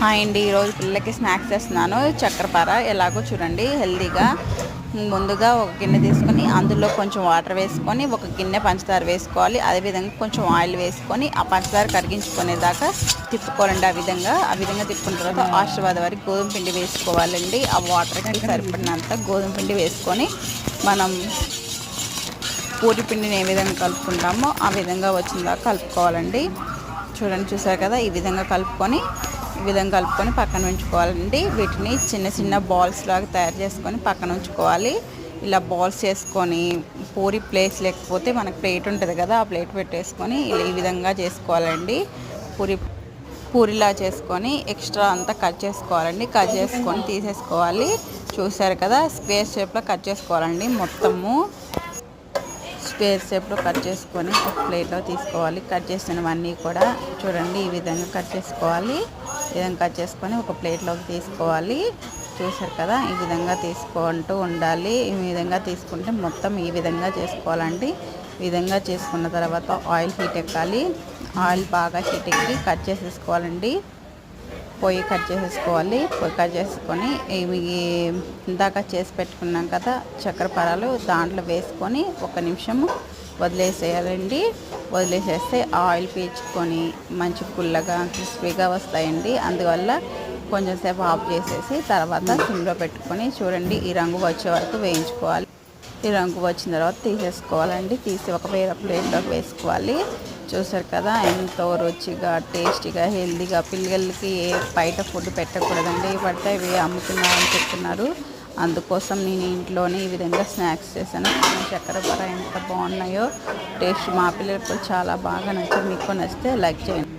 Hi అండి ఈరోజు పిల్లలకి స్నాక్స్ చేస్తున్నాను. చక్కెరపార ఎలాగో చూడండి హెల్తీగా ముందుగా ఒక గిన్నె తీసుకొని అందులో కొంచెం వాటర్ వేసుకొని ఒక గిన్నె పంచదార వేసుకోవాలి. అదేవిధంగా కొంచెం ఆయిల్ వేసుకొని ఆ పంచదార కరిగించుకునేదాకా తిప్పుకోవాలండి ఆ విధంగా. ఆ విధంగా తిప్పుకున్న తర్వాత ఆశీర్వాద వరకు గోధుమ పిండి వేసుకోవాలండి. ఆ వాటర్కి సరిపడినంత గోధుమ పిండి వేసుకొని మనం పూరి పిండిని ఏ విధంగా కలుపుకుంటామో ఆ విధంగా వచ్చిందాక కలుపుకోవాలండి. చూడండి చూసారు కదా? ఈ విధంగా కలుపుకొని ఈ విధంగా కలుపుకొని పక్కన ఉంచుకోవాలండి. వీటిని చిన్న చిన్న బాల్స్ లాగా తయారు చేసుకొని పక్కన ఉంచుకోవాలి. ఇలా బాల్స్ చేసుకొని పూరి ప్లేస్ లేకపోతే మనకు ప్లేట్ ఉంటుంది కదా ఆ ప్లేట్ పెట్టేసుకొని ఇలా ఈ విధంగా చేసుకోవాలండి. పూరి పూరిలా చేసుకొని ఎక్స్ట్రా అంతా కట్ చేసుకోవాలండి. కట్ చేసుకొని తీసేసుకోవాలి. చూసారు కదా స్క్వేర్ షేప్లో కట్ చేసుకోవాలండి మొత్తము. స్క్వేర్ షేప్లో కట్ చేసుకొని ఒక ప్లేట్లో తీసుకోవాలి. కట్ చేసినవన్నీ కూడా చూడండి ఈ విధంగా కట్ చేసుకోవాలి. విధంగా కట్ చేసుకొని ఒక ప్లేట్లోకి తీసుకోవాలి. చూసారు కదా ఈ విధంగా తీసుకుంటూ ఉండాలి. ఈ విధంగా తీసుకుంటే మొత్తం ఈ విధంగా చేసుకోవాలండి. ఈ విధంగా చేసుకున్న తర్వాత ఆయిల్ హీట్ ఎక్కాలి. ఆయిల్ బాగా హీట్ ఎక్కి కట్ చేసేసుకోవాలండి. పొయ్యి కట్ చేసేసుకోవాలి. పొయ్యి కట్ చేసుకొని ఇవి ఇందాక చేసి పెట్టుకున్నాం కదా చక్కెర పరాలు దాంట్లో వేసుకొని ఒక నిమిషము వదిలేసేయాలండి. వదిలేసేస్తే ఆయిల్ పీల్చుకొని మంచి పుల్లగా క్రిస్పీగా వస్తాయండి. అందువల్ల కొంచెం సేపు ఆఫ్ చేసేసి తర్వాత సిమ్లో పెట్టుకొని చూడండి ఈ రంగు వచ్చే వరకు వేయించుకోవాలి. ఈ రంగు వచ్చిన తర్వాత తీసేసుకోవాలండి. తీసి ఒక వేరే ప్లేట్లోకి వేసుకోవాలి. చూసారు కదా ఎంతో రుచిగా టేస్టీగా హెల్తీగా పిల్లలకి ఏ బయట ఫుడ్ పెట్టకూడదండి. పడితే ఇవి అమ్ముతున్నారని చెప్తున్నారు. అందుకోసం నేను ఇంట్లోనే ఈ విధంగా స్నాక్స్ చేశాను. చక్కెర బర ఎంత బాగున్నాయో టేస్ట్ మా పిల్లలకు చాలా బాగా నచ్చింది. మీకు నచ్చితే లైక్ చేయండి.